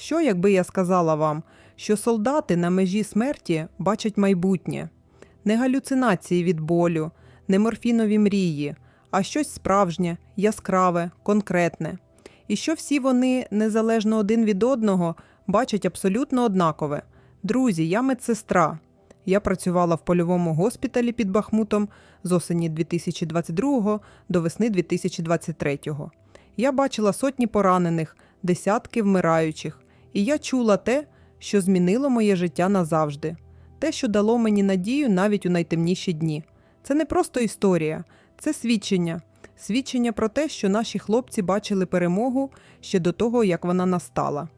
Що, якби я сказала вам, що солдати на межі смерті бачать майбутнє? Не галюцинації від болю, не морфінові мрії, а щось справжнє, яскраве, конкретне. І що всі вони, незалежно один від одного, бачать абсолютно однакове. Друзі, я медсестра. Я працювала в польовому госпіталі під Бахмутом з осені 2022 до весни 2023. Я бачила сотні поранених, десятки вмираючих, і я чула те, що змінило моє життя назавжди, те, що дало мені надію навіть у найтемніші дні. Це не просто історія, це свідчення. Свідчення про те, що наші хлопці бачили перемогу ще до того, як вона настала.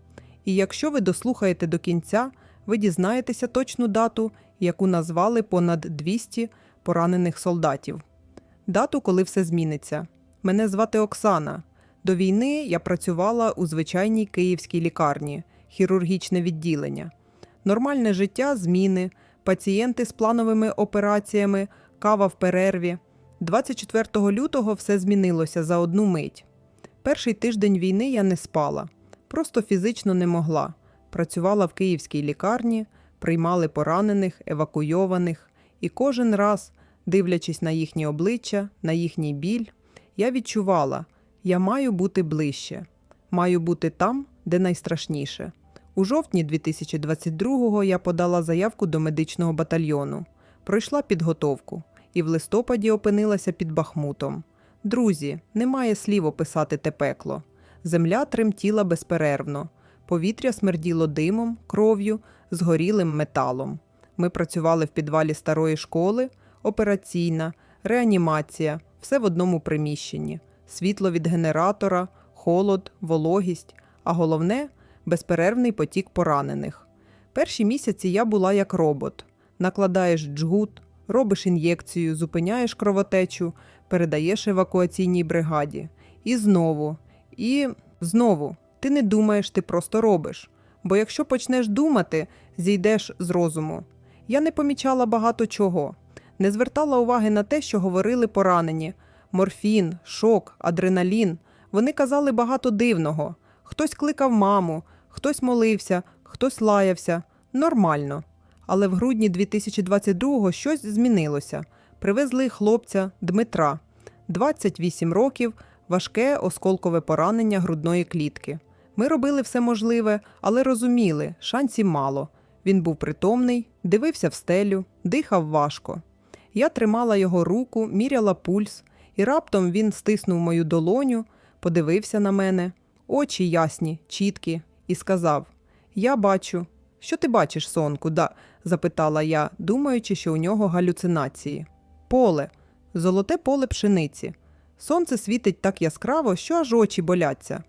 І якщо ви дослухаєте до кінця, ви дізнаєтеся точну дату, яку назвали понад 200 поранених солдатів. Дату, коли все зміниться. Мене звати Оксана. До війни я працювала у звичайній київській лікарні, хірургічне відділення. Нормальне життя, зміни, пацієнти з плановими операціями, кава в перерві. 24 лютого все змінилося за одну мить. Перший тиждень війни я не спала, просто фізично не могла. Працювала в київській лікарні, приймали поранених, евакуйованих, і кожен раз, дивлячись на їхні обличчя, на їхній біль, я відчувала, я маю бути ближче, маю бути там, де найстрашніше. У жовтні 2022-го я подала заявку до медичного батальйону, пройшла підготовку і в листопаді опинилася під Бахмутом. Друзі, немає слів описати те пекло. Земля тремтіла безперервно, повітря смерділо димом, кров'ю, згорілим металом. Ми працювали в підвалі старої школи, операційна, реанімація, все в одному приміщенні, світло від генератора, холод, вологість, а головне безперервний потік поранених. Перші місяці я була як робот. Накладаєш джгут, робиш ін'єкцію, зупиняєш кровотечу, передаєш евакуаційній бригаді. І знову, і знову. Ти не думаєш, ти просто робиш. Бо якщо почнеш думати, зійдеш з розуму. Я не помічала багато чого, не звертала уваги на те, що говорили поранені: морфін, шок, адреналін. Вони казали багато дивного. Хтось кликав маму, хтось молився, хтось лаявся. Нормально. Але в грудні 2022-го щось змінилося. Привезли хлопця Дмитра, 28 років, важке осколкове поранення грудної клітки. Ми робили все можливе, але розуміли, шансів мало. Він був притомний, дивився в стелю, дихав важко. Я тримала його руку, міряла пульс, і раптом він стиснув мою долоню, подивився на мене, очі ясні, чіткі, і сказав: Я бачу. Що ти бачиш, сонку? Да, запитала я, думаючи, що у нього галюцинації. Поле, золоте поле пшениці. Сонце світить так яскраво, що аж очі боляться.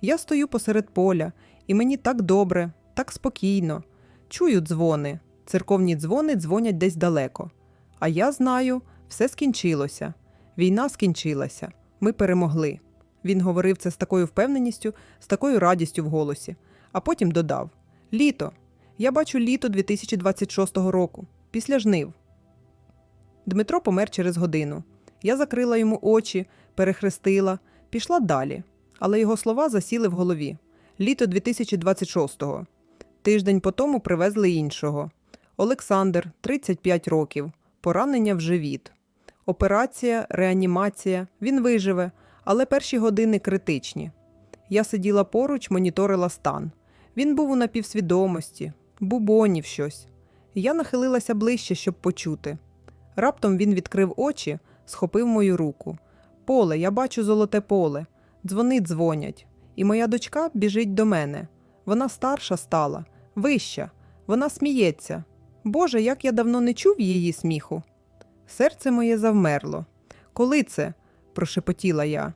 Я стою посеред поля, і мені так добре, так спокійно. Чую дзвони. Церковні дзвони дзвонять десь далеко. А я знаю, все скінчилося. Війна скінчилася. Ми перемогли. Він говорив це з такою впевненістю, з такою радістю в голосі, а потім додав: Літо. Я бачу літо 2026 року, після жнив. Dmitro помер через годину. Я закрила йому очі, перехрестила, пішла далі. Але його слова засіли в голові. Літо 2026-го. Тиждень по тому привезли іншого. Олександр, 35 років, поранення в живіт. Операція, реанімація. Він виживе, але перші години критичні. Я сиділа поруч, моніторила стан. Він був у напівсвідомості, бубонів щось. Я нахилилася ближче, щоб почути. Раптом він відкрив очі, схопив мою руку. Поле, я бачу золоте поле. Дзвони дзвонять. І моя дочка біжить до мене. Вона старша стала, вища. Вона сміється. Боже, як я давно не чув її сміху. Серце моє завмерло. Коли це? прошепотіла я.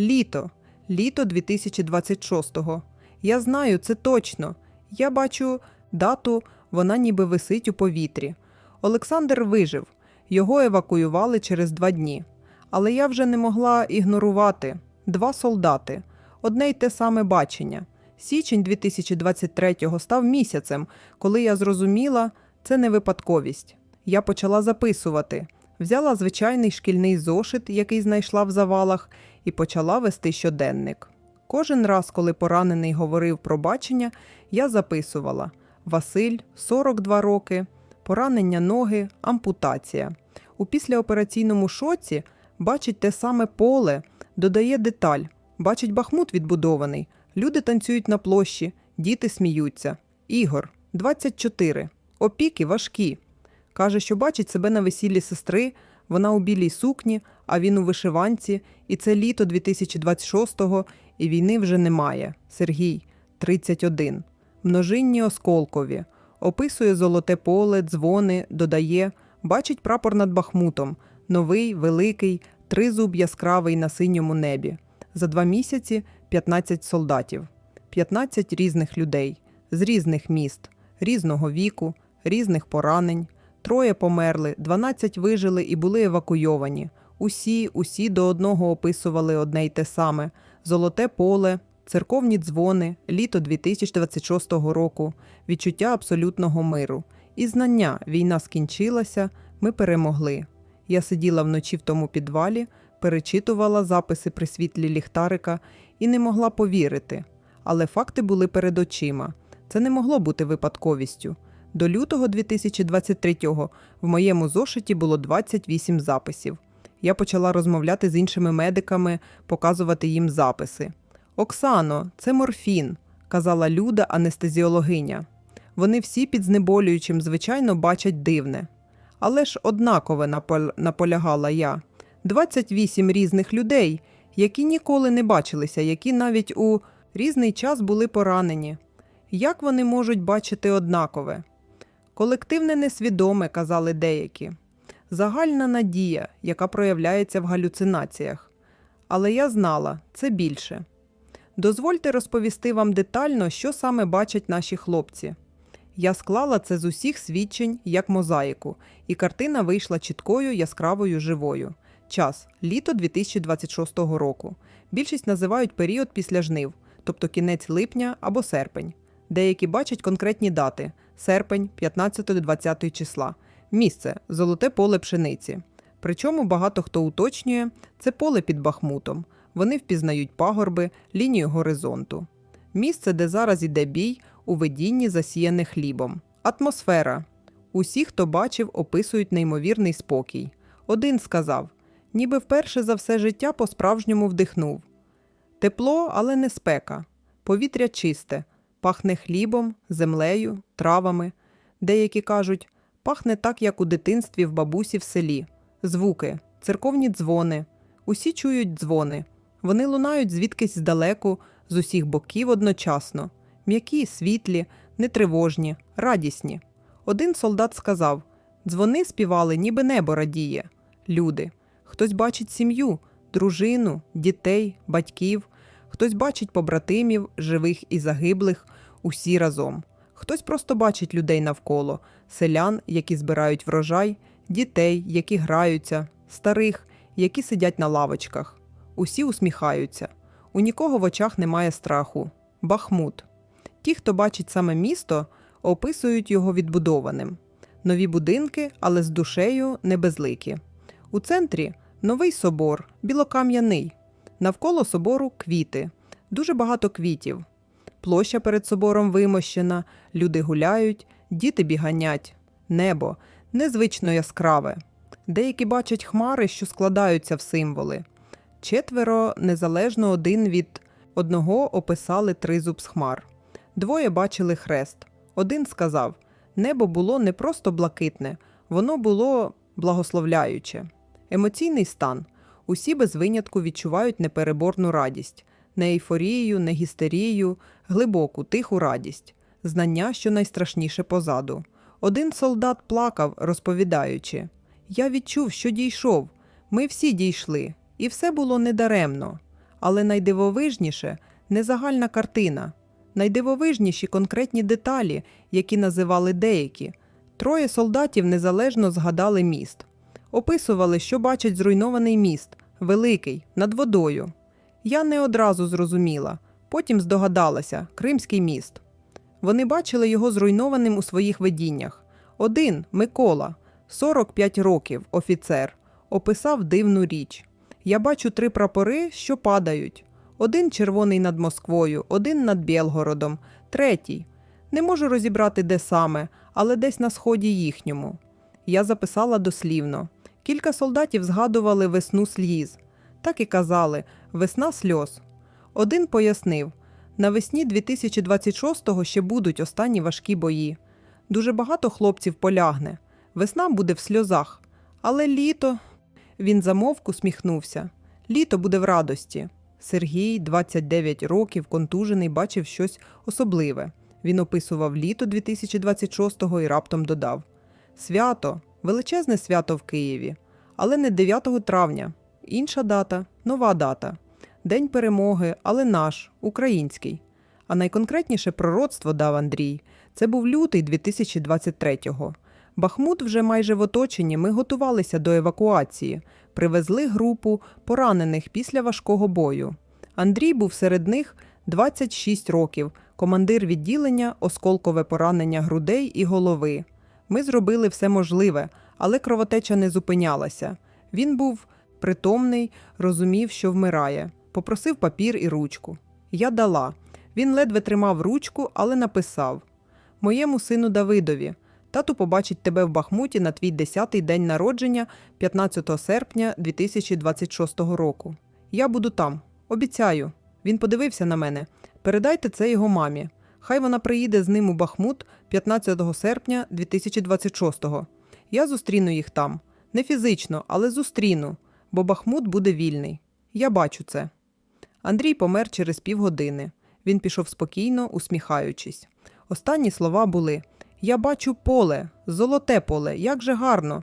Літо, літо 2026-го. Я знаю, це точно. Я бачу дату, вона ніби висить у повітрі. Олександр вижив, його евакуювали через два дні. Але я вже не могла ігнорувати два солдати, одне й те саме бачення. Січень 2023-го став місяцем, коли я зрозуміла, це не випадковість. Я почала записувати, взяла звичайний шкільний зошит, який знайшла в завалах, і почала вести щоденник. Кожен раз, коли поранений говорив про бачення, я записувала Василь, 42 роки, поранення ноги, ампутація. У післяопераційному шоці бачить те саме поле, додає деталь, бачить Бахмут відбудований, люди танцюють на площі, діти сміються. Ігор, 24, опіки важкі. Каже, що бачить себе на весіллі сестри, вона у білій сукні, а він у вишиванці, і це літо 2026-го, і війни вже немає. Сергій, 31. Множинні осколкові. Описує золоте поле, дзвони, додає, бачить прапор над Бахмутом. Новий, великий, тризуб яскравий на синьому небі. За два місяці 15 солдатів, 15 різних людей з різних міст, різного віку, різних поранень. Троє померли, 12 вижили і були евакуйовані. Усі, усі до одного описували одне й те саме: золоте поле, церковні дзвони, літо 2026 року, відчуття абсолютного миру. І знання війна скінчилася, ми перемогли. Я сиділа вночі в тому підвалі, перечитувала записи при світлі ліхтарика і не могла повірити. Але факти були перед очима. Це не могло бути випадковістю. До лютого 2023-го в моєму зошиті було 28 записів. Я почала розмовляти з іншими медиками, показувати їм записи. Оксано, це морфін, казала Люда, анестезіологиня. Вони всі під знеболюючим, звичайно, бачать дивне. Але ж однакове наполягала я. 28 різних людей, які ніколи не бачилися, які навіть у різний час були поранені. Як вони можуть бачити однакове? Колективне несвідоме, казали деякі. Загальна надія, яка проявляється в галюцинаціях. Але я знала, це більше. Дозвольте розповісти вам детально, що саме бачать наші хлопці. Я склала це з усіх свідчень як мозаїку, і картина вийшла чіткою, яскравою, живою. Час літо 2026 року. Більшість називають період після жнив, тобто кінець липня або серпень. Деякі бачать конкретні дати: серпень, 15-20 числа. Місце золоте поле пшениці. Причому багато хто уточнює, це поле під Бахмутом. Вони впізнають пагорби, лінію горизонту. Місце, де зараз іде бій, у видінні засіяне хлібом. Атмосфера. Усі, хто бачив, описують неймовірний спокій. Один сказав, ніби вперше за все життя по-справжньому вдихнув. Тепло, але не спека. Повітря чисте, пахне хлібом, землею, травами. Деякі кажуть, пахне так, як у дитинстві в бабусі в селі. Звуки, церковні дзвони. Усі чують дзвони. Вони лунають звідкись здалеку, з усіх боків одночасно. М'які, світлі, нетривожні, радісні. Один солдат сказав: дзвони співали, ніби небо радіє. Люди. Хтось бачить сім'ю, дружину, дітей, батьків, хтось бачить побратимів, живих і загиблих, усі разом. Хтось просто бачить людей навколо, селян, які збирають врожай, дітей, які граються, старих, які сидять на лавочках. Усі усміхаються. У нікого в очах немає страху. Бахмут. Ті, хто бачить саме місто, описують його відбудованим. Нові будинки, але з душею не безликі. У центрі новий собор, білокам'яний. Навколо собору квіти, дуже багато квітів. Площа перед собором вимощена, люди гуляють, діти біганять. Небо незвично яскраве. Деякі бачать хмари, що складаються в символи. Четверо незалежно один від одного описали тризуб з хмар. Двоє бачили хрест. Один сказав: небо було не просто блакитне, воно було благословляюче. Емоційний стан. Усі без винятку відчувають непереборну радість, не ейфорію, не гістерію, глибоку, тиху радість, знання, що найстрашніше позаду. Один солдат плакав, розповідаючи: Я відчув, що дійшов. Ми всі дійшли, і все було недаремно. Але найдивовижніше не загальна картина, найдивовижніші конкретні деталі, які називали деякі. Троє солдатів незалежно згадали міст. Описували, що бачать зруйнований міст, великий, над водою. Я не одразу зрозуміла, потім здогадалася Кримський міст. Вони бачили його зруйнованим у своїх видіннях. Один Микола, 45 років, офіцер, описав дивну річ. Я бачу три прапори, що падають. Один червоний над Москвою, один над Білгородом, третій. Не можу розібрати, де саме, але десь на сході їхньому. Я записала дослівно. Кілька солдатів згадували весну сліз. Так і казали весна сльоз. Один пояснив навесні 2026-го ще будуть останні важкі бої. Дуже багато хлопців полягне. Весна буде в сльозах. Але літо. Він замовк, усміхнувся. Літо буде в радості. Сергій, 29 років, контужений, бачив щось особливе. Він описував літо 2026-го і раптом додав: Свято, величезне свято в Києві, але не 9 травня. Інша дата, нова дата. День перемоги, але наш, український. А найконкретніше пророцтво дав Андрій. Це був лютий 2023-го. Бахмут вже майже в оточенні. Ми готувалися до евакуації. Привезли групу поранених після важкого бою. Андрій був серед них 26 років, командир відділення, осколкове поранення грудей і голови. Ми зробили все можливе, але кровотеча не зупинялася. Він був притомний, розумів, що вмирає. Попросив папір і ручку. Я дала. Він ледве тримав ручку, але написав: Моєму сину Давидові. Тату побачить тебе в Бахмуті на твій 10-й день народження 15 серпня 2026 року. Я буду там. Обіцяю. Він подивився на мене. Передайте це його мамі. Хай вона приїде з ним у Бахмут 15 серпня 2026-го. Я зустріну їх там. Не фізично, але зустріну, бо Бахмут буде вільний. Я бачу це. Андрій помер через півгодини. Він пішов спокійно, усміхаючись. Останні слова були: Я бачу поле, золоте поле, як же гарно.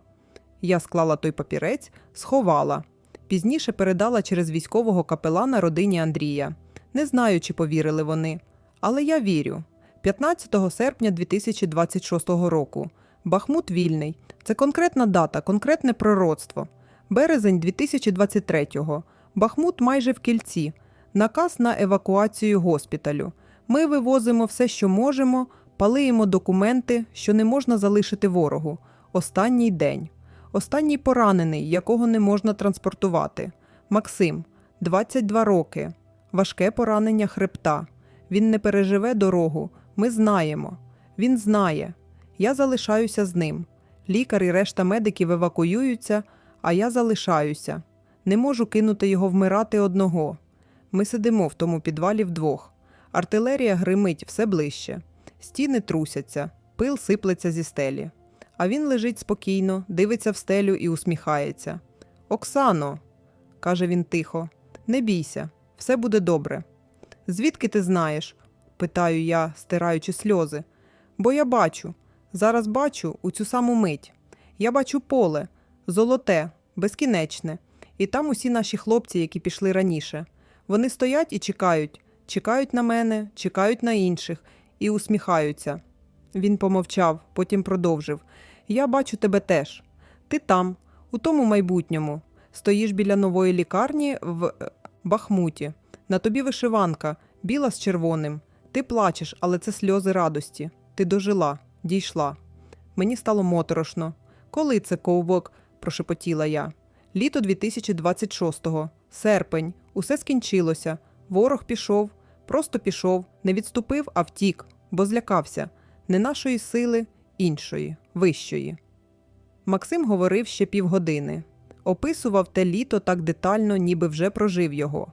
Я склала той папірець, сховала. Пізніше передала через військового капелана родині Андрія. Не знаю, чи повірили вони. Але я вірю. 15 серпня 2026 року. Бахмут вільний. Це конкретна дата, конкретне пророцтво. Березень 2023-го. Бахмут майже в кільці. Наказ на евакуацію госпіталю. Ми вивозимо все, що можемо, палиємо документи, що не можна залишити ворогу. Останній день. Останній поранений, якого не можна транспортувати. Максим, 22 роки. Важке поранення хребта. Він не переживе дорогу. Ми знаємо. Він знає. Я залишаюся з ним. Лікар і решта медиків евакуюються, а я залишаюся. Не можу кинути його вмирати одного. Ми сидимо в тому підвалі вдвох. Артилерія гримить все ближче. Стіни трусяться, пил сиплеться зі стелі. А він лежить спокійно, дивиться в стелю і усміхається. Оксано, каже він тихо, не бійся, все буде добре. Звідки ти знаєш? питаю я, стираючи сльози. Бо я бачу, зараз бачу у цю саму мить. Я бачу поле, золоте, безкінечне, і там усі наші хлопці, які пішли раніше. Вони стоять і чекають, чекають на мене, чекають на інших і усміхаються. Він помовчав, потім продовжив Я бачу тебе теж. Ти там, у тому майбутньому, стоїш біля нової лікарні в е, Бахмуті. На тобі вишиванка, біла з червоним. Ти плачеш, але це сльози радості. Ти дожила, дійшла. Мені стало моторошно. Коли це ковбок? Прошепотіла я. Літо 2026-го, серпень, усе скінчилося. Ворог пішов, просто пішов, не відступив, а втік, бо злякався не нашої сили, іншої, вищої. Максим говорив ще півгодини. Описував те літо так детально, ніби вже прожив його.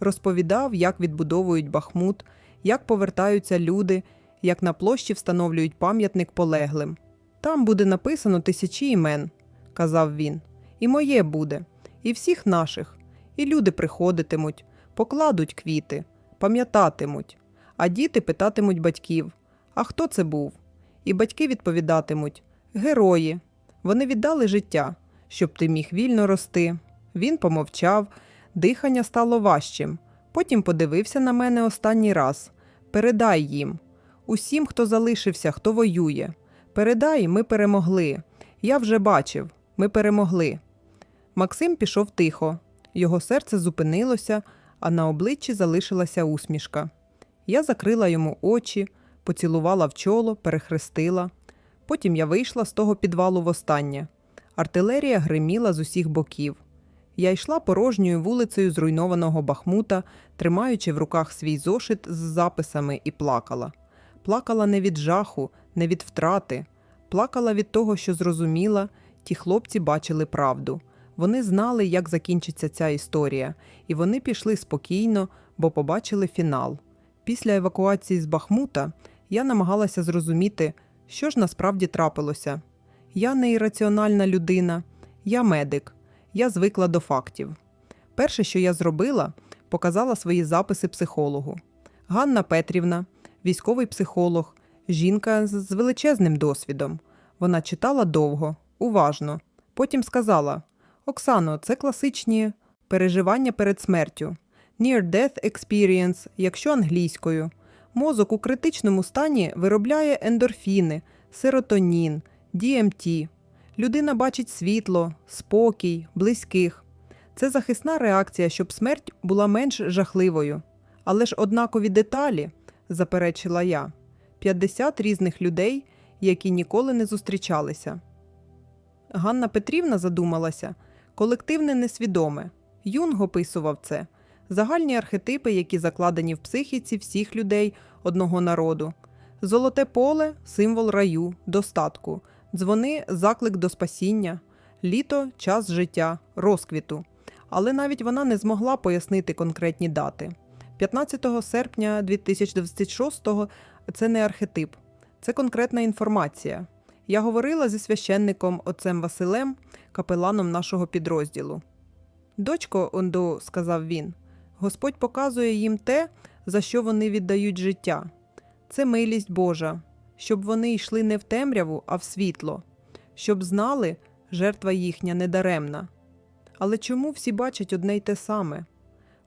Розповідав, як відбудовують Бахмут, як повертаються люди, як на площі встановлюють пам'ятник полеглим. Там буде написано тисячі імен, казав він. І моє буде, і всіх наших. І люди приходитимуть, покладуть квіти, пам'ятатимуть, а діти питатимуть батьків: А хто це був? І батьки відповідатимуть Герої. Вони віддали життя, щоб ти міг вільно рости. Він помовчав, дихання стало важчим. Потім подивився на мене останній раз. Передай їм. Усім, хто залишився, хто воює. Передай, ми перемогли. Я вже бачив, ми перемогли. Максим пішов тихо. Його серце зупинилося, а на обличчі залишилася усмішка. Я закрила йому очі, поцілувала в чоло, перехрестила. Потім я вийшла з того підвалу востаннє. Артилерія гриміла з усіх боків. Я йшла порожньою вулицею зруйнованого Бахмута, тримаючи в руках свій зошит з записами, і плакала. Плакала не від жаху, не від втрати. Плакала від того, що зрозуміла, ті хлопці бачили правду. Вони знали, як закінчиться ця історія, і вони пішли спокійно, бо побачили фінал. Після евакуації з Бахмута я намагалася зрозуміти, що ж насправді трапилося. Я не ірраціональна людина, я медик, я звикла до фактів. Перше, що я зробила, показала свої записи психологу. Ганна Петрівна, військовий психолог, жінка з величезним досвідом. Вона читала довго, уважно. Потім сказала: Оксано, це класичні переживання перед смертю. Near-death experience, якщо англійською. Мозок у критичному стані виробляє ендорфіни, серотонін, DMT. Людина бачить світло, спокій, близьких. Це захисна реакція, щоб смерть була менш жахливою. Але ж однакові деталі, заперечила я, 50 різних людей, які ніколи не зустрічалися. Ганна Петрівна задумалася колективне несвідоме. Юнг описував це загальні архетипи, які закладені в психіці всіх людей одного народу. Золоте поле символ раю, достатку, дзвони заклик до спасіння, літо час життя, розквіту. Але навіть вона не змогла пояснити конкретні дати. 15 серпня 2026 це не архетип, це конкретна інформація. Я говорила зі священником отцем Василем, капеланом нашого підрозділу. Дочко, Ондо, сказав він, Господь показує їм те, за що вони віддають життя. Це милість Божа, щоб вони йшли не в темряву, а в світло, щоб знали, жертва їхня недаремна. Але чому всі бачать одне й те саме?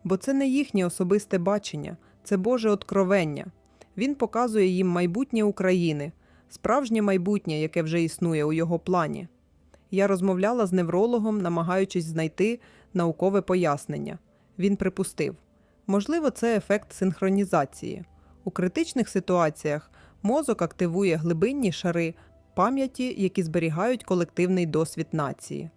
Бо це не їхнє особисте бачення, це Боже откровення. Він показує їм майбутнє України, справжнє майбутнє, яке вже існує у його плані. Я розмовляла з неврологом, намагаючись знайти наукове пояснення. Він припустив можливо, це ефект синхронізації. У критичних ситуаціях мозок активує глибинні шари пам'яті, які зберігають колективний досвід нації.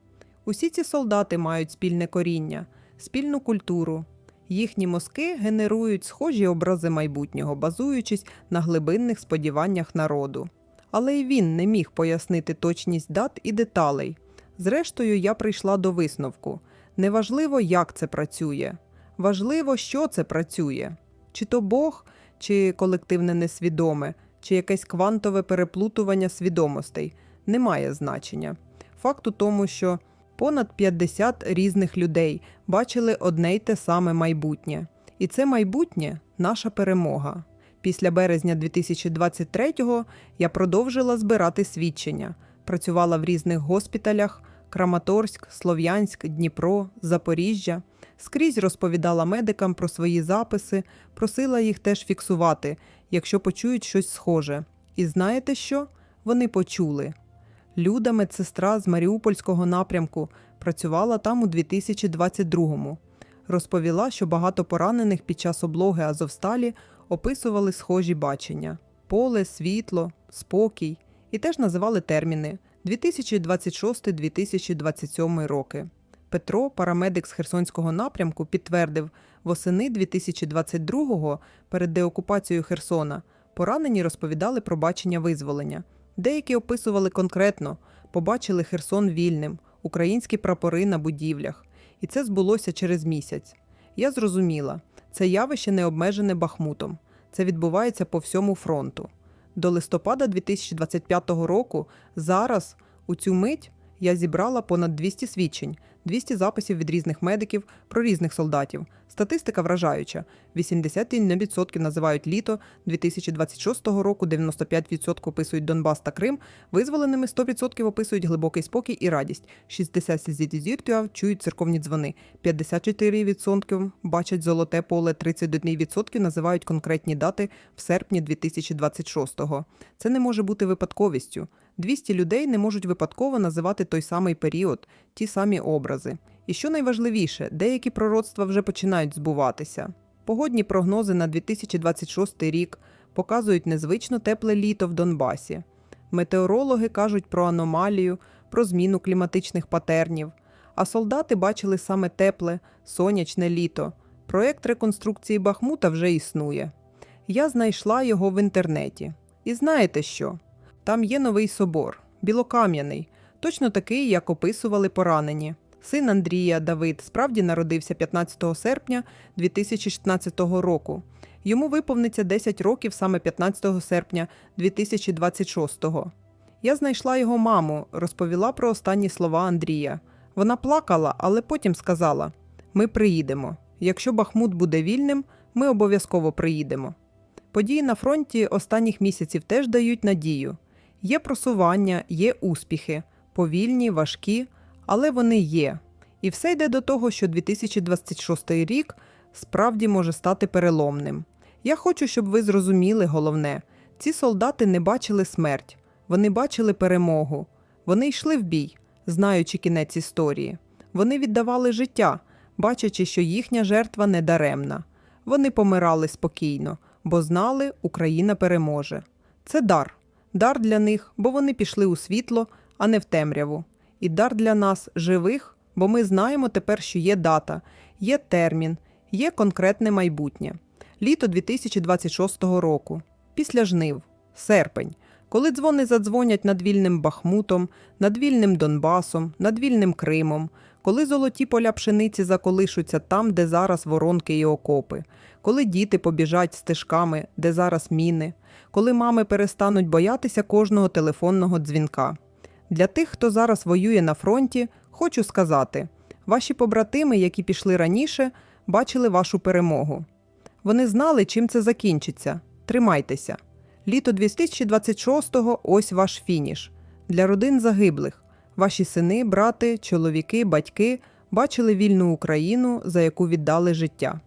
Усі ці солдати мають спільне коріння, спільну культуру. Їхні мозки генерують схожі образи майбутнього, базуючись на глибинних сподіваннях народу. Але й він не міг пояснити точність дат і деталей. Зрештою, я прийшла до висновку: неважливо, як це працює, важливо, що це працює. Чи то Бог, чи колективне несвідоме, чи якесь квантове переплутування свідомостей не має значення. Факт у тому, що понад 50 різних людей бачили одне й те саме майбутнє. І це майбутнє наша перемога. Після березня 2023-го я продовжила збирати свідчення, працювала в різних госпіталях: Краматорськ, Слов'янськ, Дніпро, Запоріжжя. Скрізь розповідала медикам про свої записи, просила їх теж фіксувати, якщо почують щось схоже. І знаєте що? Вони почули. Люда, медсестра з Маріупольського напрямку, працювала там у 2022-му. Розповіла, що багато поранених під час облоги Азовсталі описували схожі бачення: поле, світло, спокій і теж називали терміни 2026-2027 роки. Петро, парамедик з Херсонського напрямку, підтвердив, восени 2022-го перед деокупацією Херсона поранені розповідали про бачення визволення. Деякі описували конкретно, побачили Херсон вільним, українські прапори на будівлях. І це збулося через місяць. Я зрозуміла, це явище не обмежене Бахмутом. Це відбувається по всьому фронту. До листопада 2025 року зараз, у цю мить, я зібрала понад 200 свідчень, 200 записів від різних медиків про різних солдатів. Статистика вражаюча: 81% називають літо 2026 року, 95% описують Донбас та Крим, визволеними 100% описують глибокий спокій і радість. 60% чують церковні дзвони, 54% бачать золоте поле, 31% називають конкретні дати в серпні 2026-го. Це не може бути випадковістю. 200 людей не можуть випадково називати той самий період, ті самі образи. І що найважливіше, деякі пророцтва вже починають збуватися. Погодні прогнози на 2026 рік показують незвично тепле літо в Донбасі. Метеорологи кажуть про аномалію, про зміну кліматичних патернів. А солдати бачили саме тепле, сонячне літо. Проєкт реконструкції Бахмута вже існує. Я знайшла його в інтернеті. І знаєте що? Там є новий собор, білокам'яний, точно такий, як описували поранені. Син Андрія Давид справді народився 15 серпня 2016 року. Йому виповниться 10 років саме 15 серпня 2026-го. Я знайшла його маму, розповіла про останні слова Андрія. Вона плакала, але потім сказала: Ми приїдемо. Якщо Бахмут буде вільним, ми обов'язково приїдемо. Події на фронті останніх місяців теж дають надію. Є просування, є успіхи, повільні, важкі, але вони є. І все йде до того, що 2026 рік справді може стати переломним. Я хочу, щоб ви зрозуміли головне: ці солдати не бачили смерть, вони бачили перемогу. Вони йшли в бій, знаючи кінець історії. Вони віддавали життя, бачачи, що їхня жертва не даремна. Вони помирали спокійно, бо знали, Україна переможе. Це дар. Дар для них, бо вони пішли у світло, а не в темряву. І дар для нас живих, бо ми знаємо тепер, що є дата, є термін, є конкретне майбутнє. Літо 2026 року, після жнив, серпень, коли дзвони задзвонять над вільним Бахмутом, над вільним Донбасом, над вільним Кримом, коли золоті поля пшениці заколишуться там, де зараз воронки і окопи, коли діти побіжать стежками, де зараз міни, коли мами перестануть боятися кожного телефонного дзвінка. Для тих, хто зараз воює на фронті, хочу сказати: ваші побратими, які пішли раніше, бачили вашу перемогу. Вони знали, чим це закінчиться. Тримайтеся. Літо 2026-го ось ваш фініш. Для родин загиблих. Ваші сини, брати, чоловіки, батьки бачили вільну Україну, за яку віддали життя.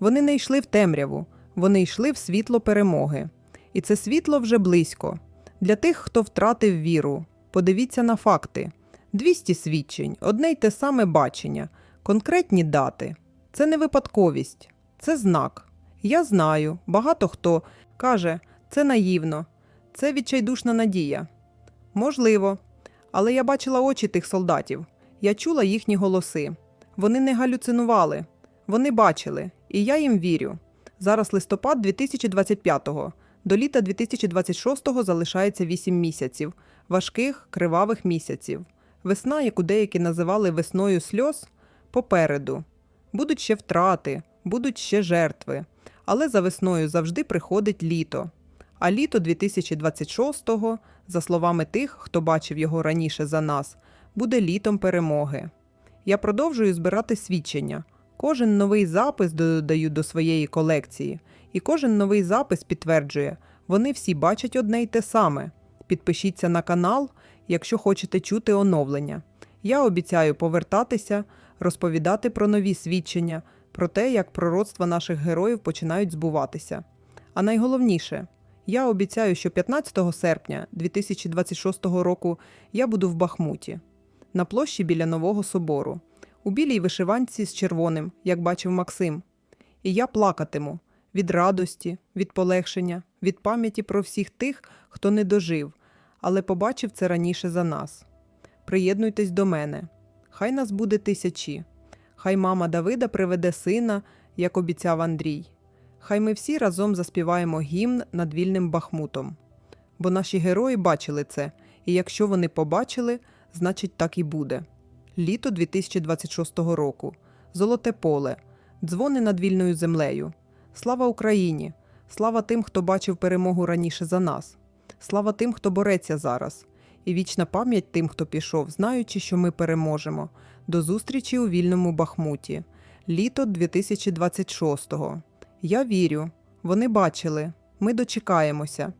Вони не йшли в темряву, вони йшли в світло перемоги. І це світло вже близько. Для тих, хто втратив віру, подивіться на факти: 200 свідчень, одне й те саме бачення, конкретні дати. Це не випадковість, це знак. Я знаю, багато хто каже, це наївно, це відчайдушна надія. Можливо, але я бачила очі тих солдатів, я чула їхні голоси. Вони не галюцинували, вони бачили, і я їм вірю. Зараз листопад 2025-го. До літа 2026-го залишається 8 місяців, важких, кривавих місяців. Весна, яку деякі називали весною сльоз, попереду. Будуть ще втрати, будуть ще жертви. Але за весною завжди приходить літо. А літо 2026-го, за словами тих, хто бачив його раніше за нас, буде літом перемоги. Я продовжую збирати свідчення. Кожен новий запис додаю до своєї колекції, і кожен новий запис підтверджує, вони всі бачать одне й те саме. Підпишіться на канал, якщо хочете чути оновлення. Я обіцяю повертатися, розповідати про нові свідчення, про те, як пророцтва наших героїв починають збуватися. А найголовніше, я обіцяю, що 15 серпня 2026 року я буду в Бахмуті, на площі біля нового собору, у білій вишиванці з червоним, як бачив Максим. І я плакатиму від радості, від полегшення, від пам'яті про всіх тих, хто не дожив, але побачив це раніше за нас. Приєднуйтесь до мене. Хай нас буде тисячі. Хай мама Давида приведе сина, як обіцяв Андрій. Хай ми всі разом заспіваємо гімн над вільним Бахмутом. Бо наші герої бачили це, і якщо вони побачили, значить так і буде. Літо 2026 року. Золоте поле, дзвони над вільною землею. Слава Україні! Слава тим, хто бачив перемогу раніше за нас. Слава тим, хто бореться зараз. І вічна пам'ять тим, хто пішов, знаючи, що ми переможемо. До зустрічі у вільному Бахмуті. Літо 2026-го. Я вірю. Вони бачили. Ми дочекаємося.